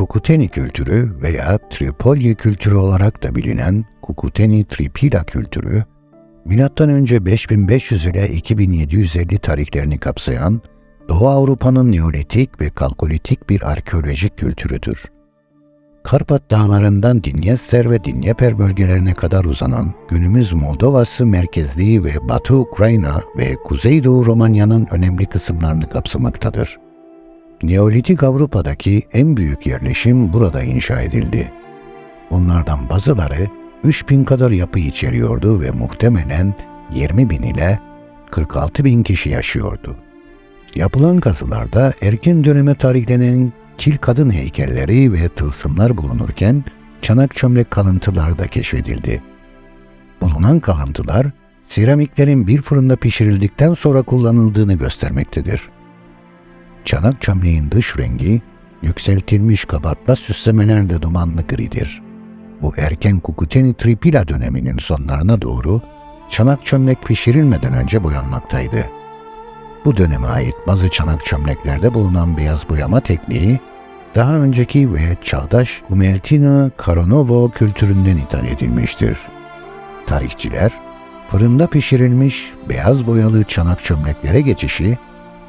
Kukuteni kültürü veya Tripolye kültürü olarak da bilinen Kukuteni Tripila kültürü, M.Ö. 5500 ile 2750 tarihlerini kapsayan Doğu Avrupa'nın Neolitik ve Kalkolitik bir arkeolojik kültürüdür. Karpat dağlarından Dinyester ve Dinyeper bölgelerine kadar uzanan günümüz Moldovası merkezli ve Batı Ukrayna ve Kuzeydoğu Romanya'nın önemli kısımlarını kapsamaktadır. Neolitik Avrupa'daki en büyük yerleşim burada inşa edildi. Bunlardan bazıları 3000 kadar yapı içeriyordu ve muhtemelen 20 bin ile 46 bin kişi yaşıyordu. Yapılan kazılarda erken döneme tarihlenen kil kadın heykelleri ve tılsımlar bulunurken çanak çömlek kalıntılar da keşfedildi. Bulunan kalıntılar, seramiklerin bir fırında pişirildikten sonra kullanıldığını göstermektedir. Çanak çömleğin dış rengi, yükseltilmiş kabartma süslemelerle dumanlı gridir. Bu erken Kukuteni Tripila döneminin sonlarına doğru çanak çömlek pişirilmeden önce boyanmaktaydı. Bu döneme ait bazı çanak çömleklerde bulunan beyaz boyama tekniği, daha önceki ve çağdaş Kumeltina Karonovo kültüründen ithal edilmiştir. Tarihçiler, fırında pişirilmiş beyaz boyalı çanak çömleklere geçişi,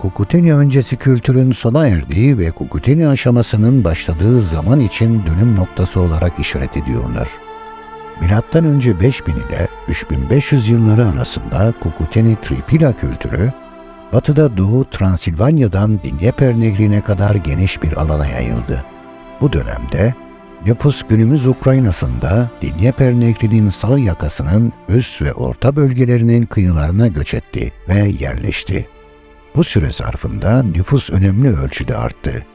Kukuteni öncesi kültürün sona erdiği ve Kukuteni aşamasının başladığı zaman için dönüm noktası olarak işaret ediyorlar. Milattan önce 5000 ile 3500 yılları arasında Kukuteni Tripila kültürü, batıda Doğu Transilvanya'dan Dinyeper Nehri'ne kadar geniş bir alana yayıldı. Bu dönemde nüfus günümüz Ukrayna'sında Dinyeper Nehri'nin sağ yakasının üst ve orta bölgelerinin kıyılarına göç etti ve yerleşti. Bu süre zarfında nüfus önemli ölçüde arttı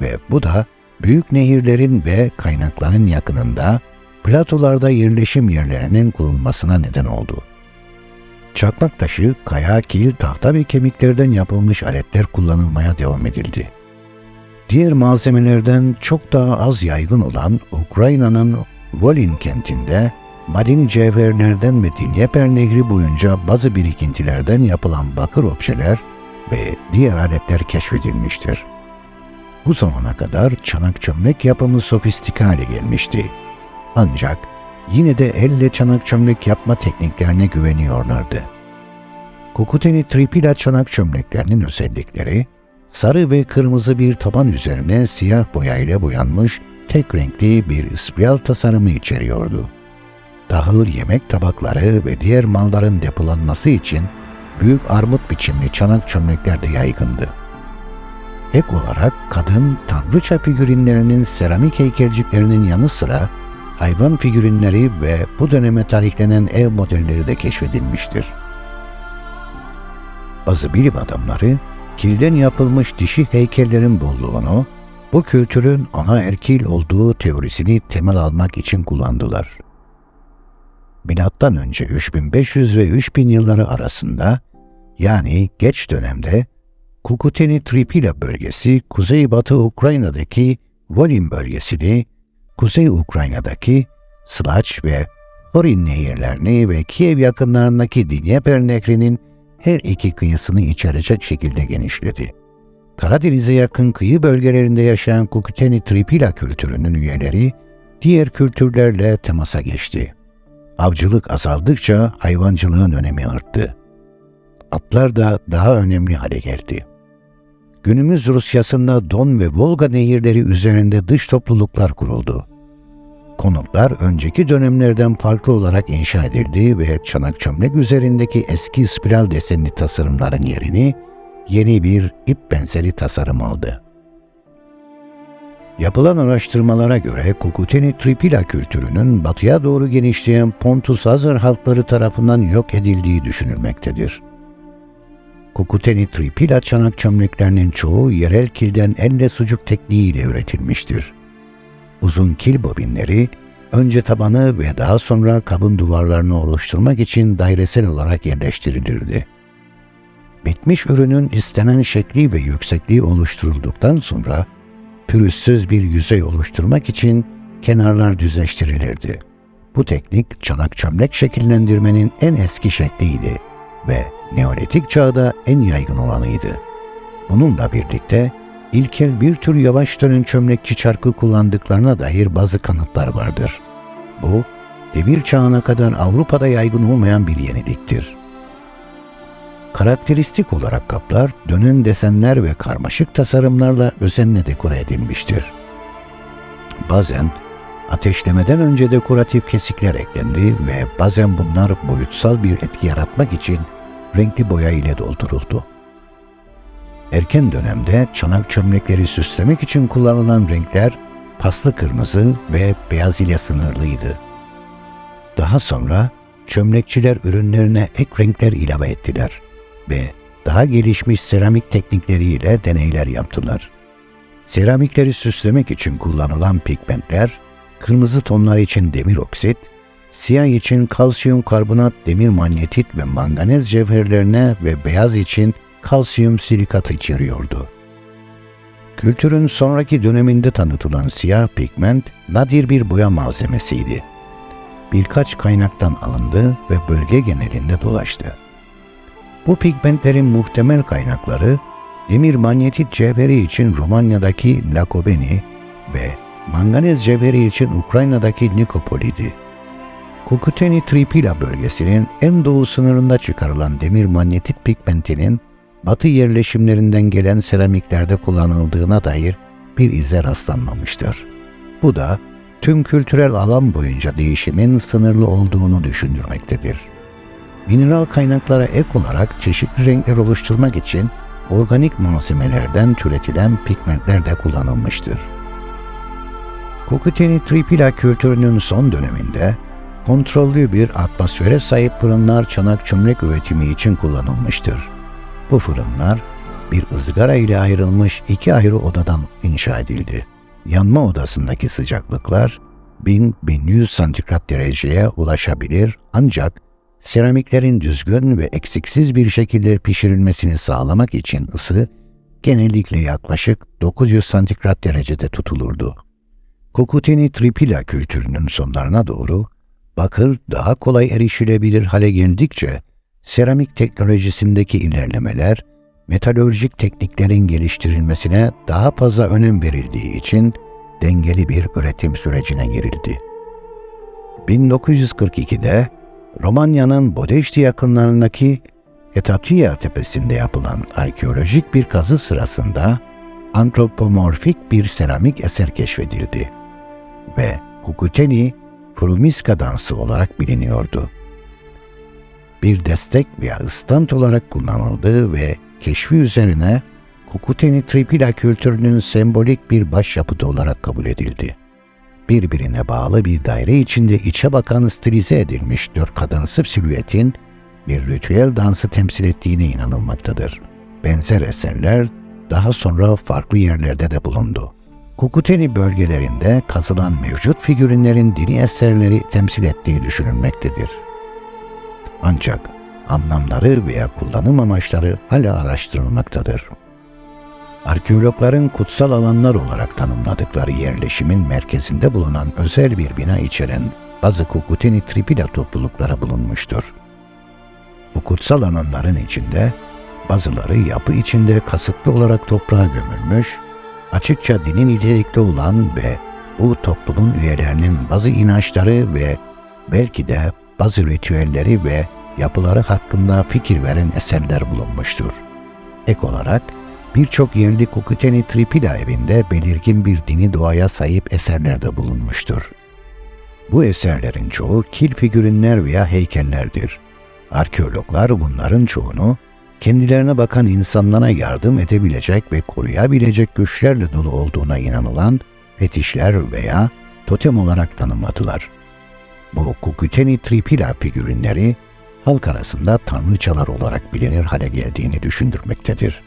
ve bu da büyük nehirlerin ve kaynakların yakınında platolarda yerleşim yerlerinin kurulmasına neden oldu. Çakmak taşı, kaya, kil, tahta ve kemiklerden yapılmış aletler kullanılmaya devam edildi. Diğer malzemelerden çok daha az yaygın olan Ukrayna'nın Volin kentinde madeni cevherlerden ve Dinyeper Nehri boyunca bazı birikintilerden yapılan bakır objeler ve diğer aletler keşfedilmiştir. Bu zamana kadar çanak çömlek yapımı sofistike hale gelmişti. Ancak yine de elle çanak çömlek yapma tekniklerine güveniyorlardı. Kukuteni tripila çanak çömleklerinin özellikleri, sarı ve kırmızı bir taban üzerine siyah boya ile boyanmış tek renkli bir ispiyal tasarımı içeriyordu. Dahıl yemek tabakları ve diğer malların depolanması için büyük armut biçimli çanak çömlekler de yaygındı. Ek olarak kadın tanrıça figürinlerinin seramik heykelciklerinin yanı sıra hayvan figürinleri ve bu döneme tarihlenen ev modelleri de keşfedilmiştir. Bazı bilim adamları kilden yapılmış dişi heykellerin bolluğunu bu kültürün ana erkil olduğu teorisini temel almak için kullandılar. Milattan önce 3500 ve 3000 yılları arasında yani geç dönemde Kukuteni Tripila bölgesi Kuzeybatı Ukrayna'daki Volin bölgesini, Kuzey Ukrayna'daki Slaç ve Horin nehirlerini ve Kiev yakınlarındaki Dnieper Nehri'nin her iki kıyısını içerecek şekilde genişledi. Karadeniz'e yakın kıyı bölgelerinde yaşayan Kukuteni Tripila kültürünün üyeleri diğer kültürlerle temasa geçti. Avcılık azaldıkça hayvancılığın önemi arttı. Atlar da daha önemli hale geldi. Günümüz Rusyasında Don ve Volga nehirleri üzerinde dış topluluklar kuruldu. Konutlar önceki dönemlerden farklı olarak inşa edildi ve çanak çömlek üzerindeki eski spiral desenli tasarımların yerini yeni bir ip benzeri tasarım aldı. Yapılan araştırmalara göre Kukuteni Tripila kültürünün batıya doğru genişleyen Pontus Hazar halkları tarafından yok edildiği düşünülmektedir. Kukuteni Tripila çanak çömleklerinin çoğu yerel kilden elle sucuk tekniğiyle üretilmiştir. Uzun kil bobinleri önce tabanı ve daha sonra kabın duvarlarını oluşturmak için dairesel olarak yerleştirilirdi. Bitmiş ürünün istenen şekli ve yüksekliği oluşturulduktan sonra pürüzsüz bir yüzey oluşturmak için kenarlar düzleştirilirdi. Bu teknik çanak çömlek şekillendirmenin en eski şekliydi ve Neolitik çağda en yaygın olanıydı. Bununla birlikte ilkel bir tür yavaş dönen çömlekçi çarkı kullandıklarına dair bazı kanıtlar vardır. Bu, demir çağına kadar Avrupa'da yaygın olmayan bir yeniliktir. Karakteristik olarak kaplar dönen desenler ve karmaşık tasarımlarla özenle dekore edilmiştir. Bazen ateşlemeden önce dekoratif kesikler eklendi ve bazen bunlar boyutsal bir etki yaratmak için renkli boya ile dolduruldu. Erken dönemde çanak çömlekleri süslemek için kullanılan renkler paslı kırmızı ve beyaz ile sınırlıydı. Daha sonra çömlekçiler ürünlerine ek renkler ilave ettiler ve daha gelişmiş seramik teknikleriyle deneyler yaptılar. Seramikleri süslemek için kullanılan pigmentler, kırmızı tonlar için demir oksit, siyah için kalsiyum karbonat, demir manyetit ve manganez cevherlerine ve beyaz için kalsiyum silikat içeriyordu. Kültürün sonraki döneminde tanıtılan siyah pigment nadir bir boya malzemesiydi. Birkaç kaynaktan alındı ve bölge genelinde dolaştı. Bu pigmentlerin muhtemel kaynakları demir manyetit cevheri için Romanya'daki Lakobeni ve manganez cevheri için Ukrayna'daki Nikopoli'di. Kukuteni Tripila bölgesinin en doğu sınırında çıkarılan demir manyetit pigmentinin batı yerleşimlerinden gelen seramiklerde kullanıldığına dair bir ize rastlanmamıştır. Bu da tüm kültürel alan boyunca değişimin sınırlı olduğunu düşündürmektedir. Mineral kaynaklara ek olarak çeşitli renkler oluşturmak için organik malzemelerden türetilen pigmentler de kullanılmıştır. Kokuteni Tripila kültürünün son döneminde kontrollü bir atmosfere sahip fırınlar çanak çömlek üretimi için kullanılmıştır. Bu fırınlar bir ızgara ile ayrılmış iki ayrı odadan inşa edildi. Yanma odasındaki sıcaklıklar 1000-1100 santigrat dereceye ulaşabilir ancak seramiklerin düzgün ve eksiksiz bir şekilde pişirilmesini sağlamak için ısı genellikle yaklaşık 900 santigrat derecede tutulurdu. Kukuteni Tripila kültürünün sonlarına doğru bakır daha kolay erişilebilir hale geldikçe seramik teknolojisindeki ilerlemeler metalürjik tekniklerin geliştirilmesine daha fazla önem verildiği için dengeli bir üretim sürecine girildi. 1942'de Romanya'nın Bodeşti yakınlarındaki Etatiya tepesinde yapılan arkeolojik bir kazı sırasında antropomorfik bir seramik eser keşfedildi ve Kukuteni Frumiska dansı olarak biliniyordu. Bir destek veya ıstant olarak kullanıldı ve keşfi üzerine Kukuteni Tripila kültürünün sembolik bir başyapıtı olarak kabul edildi. Birbirine bağlı bir daire içinde içe bakan stilize edilmiş dört kadınsı silüetin bir ritüel dansı temsil ettiğine inanılmaktadır. Benzer eserler daha sonra farklı yerlerde de bulundu. Kukuteni bölgelerinde kazılan mevcut figürinlerin dini eserleri temsil ettiği düşünülmektedir. Ancak anlamları veya kullanım amaçları hala araştırılmaktadır. Arkeologların kutsal alanlar olarak tanımladıkları yerleşimin merkezinde bulunan özel bir bina içeren bazı Kukuteni Tripila toplulukları bulunmuştur. Bu kutsal alanların içinde bazıları yapı içinde kasıtlı olarak toprağa gömülmüş, açıkça dinin nitelikte olan ve bu toplumun üyelerinin bazı inançları ve belki de bazı ritüelleri ve yapıları hakkında fikir veren eserler bulunmuştur. Ek olarak birçok yerli Kukuteni Tripila evinde belirgin bir dini doğaya sahip eserler de bulunmuştur. Bu eserlerin çoğu kil figürinler veya heykellerdir. Arkeologlar bunların çoğunu kendilerine bakan insanlara yardım edebilecek ve koruyabilecek güçlerle dolu olduğuna inanılan fetişler veya totem olarak tanımladılar. Bu Kukuteni Tripila figürinleri halk arasında tanrıçalar olarak bilinir hale geldiğini düşündürmektedir.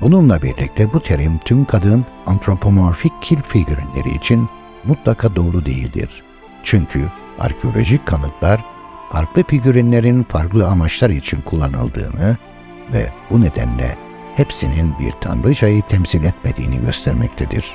Bununla birlikte bu terim tüm kadın antropomorfik kil figürinleri için mutlaka doğru değildir. Çünkü arkeolojik kanıtlar farklı figürinlerin farklı amaçlar için kullanıldığını ve bu nedenle hepsinin bir tanrıçayı temsil etmediğini göstermektedir.